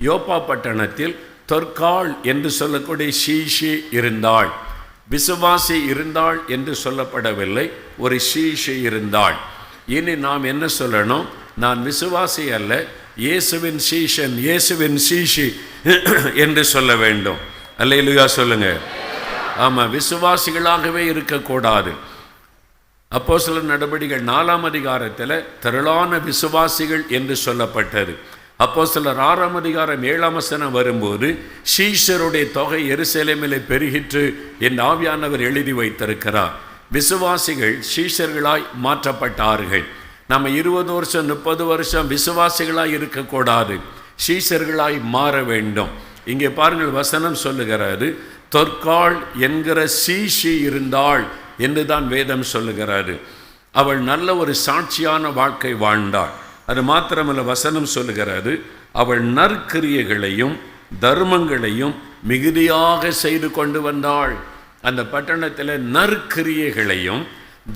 யோப்பா பட்டணத்தில் தொற்காள் என்று சொல்லக்கூடிய ஷீஷி இருந்தாள். விசுவாசி இருந்தாள் என்று சொல்லப்படவில்லை. ஒரு ஷீஷி இருந்தாள். இனி நாம் என்ன சொல்லணும்? நான் விசுவாசி அல்ல. இயேசுவின் சீஷன் இயேசுவின் சீஷி என்று சொல்ல வேண்டும். அல்லையிலுயா சொல்லுங்க. ஆமாம் விசுவாசிகளாகவே இருக்கக்கூடாது. அப்போ சில நடவடிக்கை நாலாம் அதிகாரத்தில் திரளான விசுவாசிகள் என்று சொல்லப்பட்டது. அப்போ சிலர் ஆறாம் அதிகாரம் ஏழாம் வசனம் வரும்போது ஷீஷருடைய தொகை எருசலேமிலே பெருகிற்று என் ஆவியானவர் எழுதி வைத்திருக்கிறார். விசுவாசிகள் ஷீஷர்களாய் மாற்றப்பட்டார்கள். நம்ம இருபது வருஷம் முப்பது வருஷம் விசுவாசிகளாய் இருக்கக்கூடாது. ஷீஷர்களாய் மாற வேண்டும். இங்கே பாருங்கள் வசனம் சொல்லுகிறாரு தொற்காள் என்கிற சீஷி இருந்தாள் என்று தான் வேதம் சொல்லுகிறாரு. அவள் நல்ல ஒரு சாட்சியான வாழ்க்கை வாழ்ந்தாள். அது மாத்திரமல்ல வசனம் சொல்லுகிறாரு அவள் நற்கிரியைகளையும் தர்மங்களையும் மிகுதியாக செய்து கொண்டு வந்தாள். அந்த பட்டணத்தில் நற்கிரியைகளையும்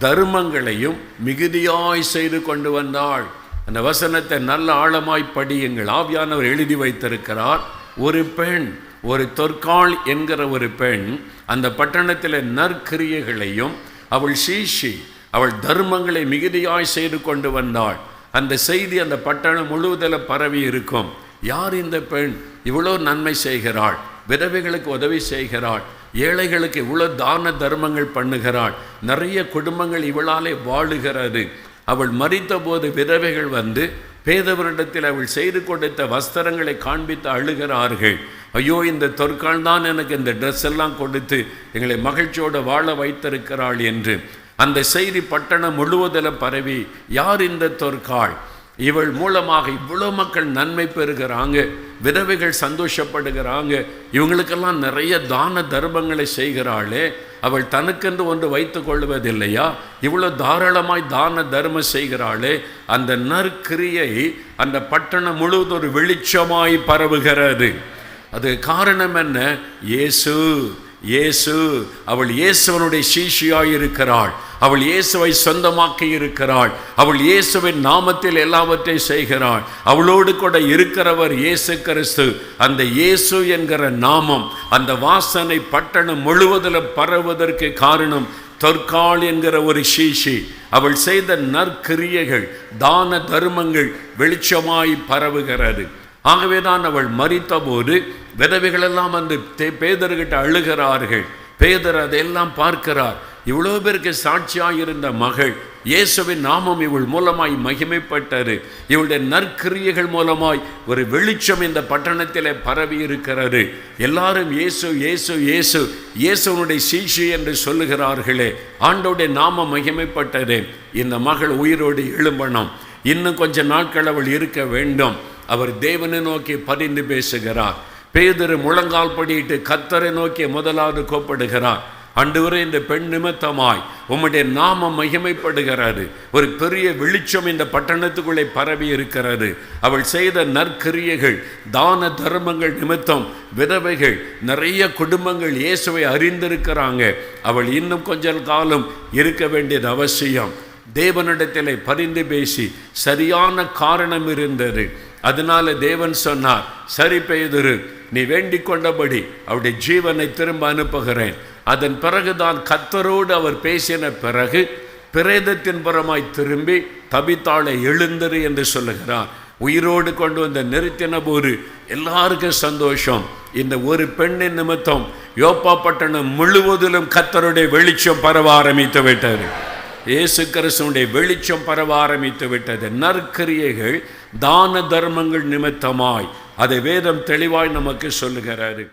தர்மங்களையும் மிகுதியாய் செய்து கொண்டு வந்தாள். அந்த வசனத்தை நல்ல ஆழமாய் படியுங்கள் ஆவியானவர் எழுதி வைத்திருக்கிறார். ஒரு பெண் ஒரு தொற்காள் என்கிற ஒரு பெண் அந்த பட்டணத்தில் நற்கிரியைகளையும் அவள் சீஷி அவள் தர்மங்களை மிகுதியாய் செய்து கொண்டு வந்தாள். அந்த செய்தி அந்த பட்டணம் முழுவதில் பரவி இருக்கும். யார் இந்த பெண்? இவ்வளோ நன்மை செய்கிறாள். விதவைகளுக்கு உதவி செய்கிறாள். ஏழைகளுக்கு இவ்வளோ தான தர்மங்கள் பண்ணுகிறாள். நிறைய குடும்பங்கள் இவளாலே வாழுகிறது. அவள் மறித்த போது விதவைகள் வந்து பேதவரிடத்தில் அவள் செய்து கொடுத்த வஸ்திரங்களை காண்பித்து அழுகிறார்கள். ஐயோ இந்த தொற்கால் தான் எனக்கு இந்த ட்ரெஸ் எல்லாம் கொடுத்து எங்களை மகிழ்ச்சியோடு வாழ வைத்திருக்கிறாள் என்று. அந்த செய்தி பட்டணம் முழுவதில் பரவி யார் இந்த தொற்காள் இவள் மூலமாக இவ்வளோ மக்கள் நன்மை பெறுகிறாங்க விதவைகள் சந்தோஷப்படுகிறாங்க இவங்களுக்கெல்லாம் நிறைய தான தர்மங்களை செய்கிறாளே அவள் தனக்கென்று ஒன்று வைத்து கொள்வதில்லையா? இவ்வளோ தாராளமாய் தான தர்மம் செய்கிறாளே. அந்த நற்கிரியை அந்த பட்டணம் முழுவதும் ஒரு வெளிச்சமாய் பரவுகிறது. அது காரணம் என்ன? இயேசு. இயேசு அவள் இயேசுவனுடைய சீஷியாய் இருக்கிறாள் அவள் இயேசுவை சொந்தமாக்கி இருக்கிறாள் அவள் இயேசுவின் நாமத்தில் எல்லாவற்றையும் செய்கிறாள். அவளோடு கூட இருக்கிறவர் இயேசு கிறிஸ்து. அந்த இயேசு என்கிற நாமம் அந்த வாசனை பட்டணம் முழுவதில் பரவுவதற்கு காரணம் தொற்கால் என்கிற ஒரு சீஷி. அவள் செய்த நற்கிரியைகள் தான தர்மங்கள் வெளிச்சமாய் பரவுகிறது. ஆகவே தான் அவள் மறித்த போது விதவைகளெல்லாம் வந்து பேதர்கிட்ட அழுகிறார்கள். பேதர் அதையெல்லாம் பார்க்கிறார். இவ்வளோ பேருக்கு சாட்சியாக இருந்த மகள் இயேசுவின் நாமம் இவள் மூலமாய் மகிமைப்பட்டது. இவளுடைய நற்கிரியைகள் மூலமாய் ஒரு வெளிச்சம் இந்த பட்டணத்தில் பரவி இருக்கிறது எல்லாரும் இயேசு இயேசு இயேசு இயேசுவனுடைய சீஷி என்று சொல்லுகிறார்களே ஆண்டோடைய நாமம் மகிமைப்பட்டது. இந்த மகள் உயிரோடு எழும்பணும். இன்னும் கொஞ்ச நாட்கள் அவள் இருக்க வேண்டும். அவர் தேவனை நோக்கி பரிந்து பேசுகிறார். பேதரு முழங்கால் படியிட்டு கத்தரை நோக்கி முதலாவது கோப்படுகிறார். அன்றுவரை இந்த பெண் நிமித்தமாய் உம்முடைய நாமம் மகிமைப்படுகிறது. ஒரு பெரிய வெளிச்சம் இந்த பட்டணத்துக்குள்ளே பரவி இருக்கிறது. அவள் செய்த நற்கிரியைகள் தான தர்மங்கள் நிமித்தம் விதவைகள் நிறைய குடும்பங்கள் இயேசுவை அறிந்திருக்கிறாங்க. அவள் இன்னும் கொஞ்ச காலம் இருக்க வேண்டியது அவசியம். தேவனிடத்திலே பரிந்து பேசி சரியான காரணம் இருந்தது. அதனால தேவன் சொன்னார் சரி பெய்திரு நீ வேண்டிக் கொண்டபடி அவருடைய ஜீவனை திரும்ப அனுப்புகிறேன். அதன் பிறகுதான் கத்தரோடு அவர் பேசின பிறகு பிரேதத்தின் புறமாய் திரும்பி தபித்தாளை எழுந்தரு என்று சொல்லுகிறார். உயிரோடு கொண்டு வந்த நிறுத்தின போது எல்லாருக்கும் சந்தோஷம். இந்த ஒரு பெண்ணின் நிமித்தம் யோப்பா பட்டணம் முழுவதிலும் கத்தருடைய வெளிச்சம் பரவ ஆரம்பித்து விட்டது. இயேசு கிறிஸ்துடைய வெளிச்சம் பரவ ஆரம்பித்து விட்டது. நற்கிரியைகள் தான தர்மங்கள் நிமித்தமாய். அதை வேதம் தெளிவாய் நமக்கு சொல்லுகிறாரு.